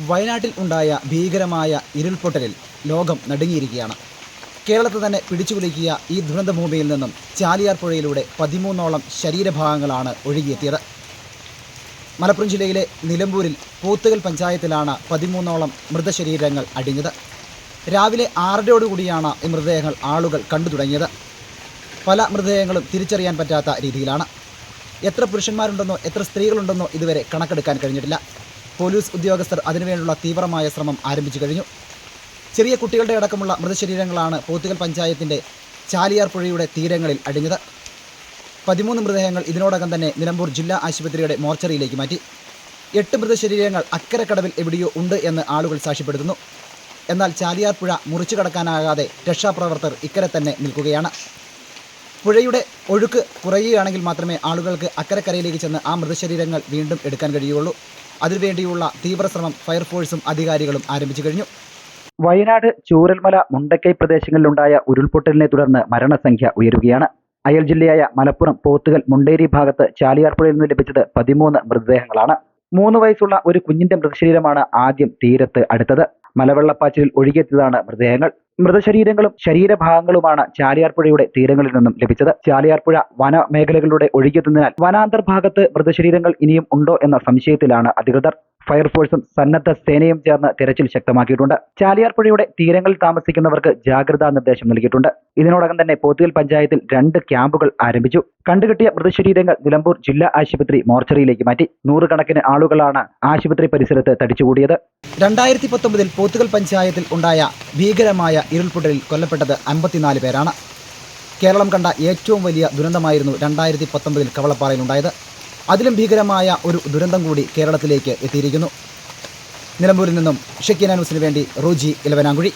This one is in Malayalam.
വയനാട്ടിൽ ഉണ്ടായ ഭീകരമായ ഇരുൾപൊട്ടലിൽ ലോകം നടുങ്ങിയിരിക്കുകയാണ്. കേരളത്തെ തന്നെ പിടിച്ചുകുലുക്കിയ ഈ ദുരന്തഭൂമിയിൽ നിന്നും ചാലിയാർ പുഴയിലൂടെ പതിമൂന്നോളം ശരീരഭാഗങ്ങളാണ് ഒഴുകിയെത്തിയത്. മലപ്പുറം ജില്ലയിലെ നിലമ്പൂരിൽ പൂത്തുകൽ പഞ്ചായത്തിലാണ് പതിമൂന്നോളം മൃതശരീരങ്ങൾ അടിഞ്ഞത്. രാവിലെ ആറരയോടുകൂടിയാണ് ഈ മൃതദേഹങ്ങൾ ആളുകൾ കണ്ടു തുടങ്ങിയത്. പല മൃതദേഹങ്ങളും തിരിച്ചറിയാൻ പറ്റാത്ത രീതിയിലാണ്. എത്ര പുരുഷന്മാരുണ്ടെന്നോ എത്ര സ്ത്രീകളുണ്ടെന്നോ ഇതുവരെ കണക്കെടുക്കാൻ കഴിഞ്ഞിട്ടില്ല. പോലീസ് ഉദ്യോഗസ്ഥർ അതിനുവേണ്ടിയുള്ള തീവ്രമായ ശ്രമം ആരംഭിച്ചു കഴിഞ്ഞു. ചെറിയ കുട്ടികളുടെ അടക്കമുള്ള മൃതശരീരങ്ങളാണ് പോത്തുകൽ പഞ്ചായത്തിന്റെ ചാലിയാർ പുഴയുടെ തീരങ്ങളിൽ അടിഞ്ഞത്. പതിമൂന്ന് മൃതദേഹങ്ങൾ ഇതിനോടകം തന്നെ നിലമ്പൂർ ജില്ലാ ആശുപത്രിയുടെ മോർച്ചറിയിലേക്ക് മാറ്റി. എട്ട് മൃതശരീരങ്ങൾ അക്കരക്കടവിൽ എവിടെയോ ഉണ്ട് എന്ന് ആളുകൾ സാക്ഷ്യപ്പെടുത്തുന്നു. എന്നാൽ ചാലിയാർ പുഴ മുറിച്ചു കടക്കാനാകാതെ രക്ഷാപ്രവർത്തകർ ഇക്കരെ തന്നെ നിൽക്കുകയാണ്. പുഴയുടെ ഒഴുക്ക് കുറയുകയാണെങ്കിൽ മാത്രമേ ആളുകൾക്ക് അക്കരക്കരയിലേക്ക് ചെന്ന് ആ മൃതശരീരങ്ങൾ വീണ്ടും എടുക്കാൻ കഴിയുള്ളൂ അതിനുവേണ്ടിയുള്ള തീവ്രശ്രമം ഫയർഫോഴ്സും അധികാരികളും ആരംഭിച്ചു കഴിഞ്ഞു. വയനാട് ചൂരൽമല മുണ്ടക്കൈ പ്രദേശങ്ങളിലുണ്ടായ ഉരുൾപൊട്ടലിനെ തുടർന്ന് മരണസംഖ്യ ഉയരുകയാണ്. അയൽ ജില്ലയായ മലപ്പുറം പോത്തുകൽ മുണ്ടേരി ഭാഗത്ത് ചാലിയാർപ്പുഴയിൽ നിന്ന് ലഭിച്ചത് പതിമൂന്ന് മൃതദേഹങ്ങളാണ്. മൂന്ന് വയസ്സുള്ള ഒരു കുഞ്ഞിന്റെ മൃതശരീരമാണ് ആദ്യം തീരത്ത് അടുത്തത്. മലവെള്ളപ്പാച്ചിലിൽ ഒഴുകിയെത്തിയതാണ് മൃതദേഹങ്ങൾ. മൃതശരീരങ്ങളും ശരീരഭാഗങ്ങളുമാണ് ചാലിയാർപ്പുഴയുടെ തീരങ്ങളിൽ നിന്നും ലഭിച്ചത്. ചാലിയാർപ്പുഴ വന വനമേഖലകളിലൂടെ ഒഴുകിയെത്തുന്നതിനാൽ വനാന്തർ ഭാഗത്ത് മൃതശരീരങ്ങൾ ഇനിയും ഉണ്ടോ എന്ന സംശയത്തിലാണ് അധികൃതർ. ഫയർഫോഴ്സും സന്നദ്ധ സേനയും ചേർന്ന് തിരച്ചിൽ ശക്തമാക്കിയിട്ടുണ്ട്. ചാലിയാർ പുഴയുടെ തീരങ്ങളിൽ താമസിക്കുന്നവർക്ക് ജാഗ്രതാ നിർദ്ദേശം നൽകിയിട്ടുണ്ട്. ഇതിനോടകം തന്നെ പോത്തുകൽ പഞ്ചായത്തിൽ രണ്ട് ക്യാമ്പുകൾ ആരംഭിച്ചു. കണ്ടുകിട്ടിയ മൃതശരീരങ്ങൾ നിലമ്പൂർ ജില്ലാ ആശുപത്രി മോർച്ചറിയിലേക്ക് മാറ്റി. നൂറുകണക്കിന് ആളുകളാണ് ആശുപത്രി പരിസരത്ത് തടിച്ചുകൂടിയത്. രണ്ടായിരത്തി പത്തൊമ്പതിൽ പോത്തുകൽ പഞ്ചായത്തിൽ ഉണ്ടായ ഭീകരമായ ഇരുൾപൊട്ടലിൽ കൊല്ലപ്പെട്ടത് അമ്പത്തിനാല് പേരാണ്. കേരളം കണ്ട ഏറ്റവും വലിയ ദുരന്തമായിരുന്നു രണ്ടായിരത്തി പത്തൊമ്പതിൽ കവളപ്പാറയിലുണ്ടായത് അതിലും ഭീകരമായ ഒരു ദുരന്തം കൂടി കേരളത്തിലേക്ക് എത്തിയിരിക്കുന്നു. നിലമ്പൂരിൽ നിന്നും ഷക്കീന ന്യൂസിന് വേണ്ടി റോജി ഇലവനാങ്കുഴി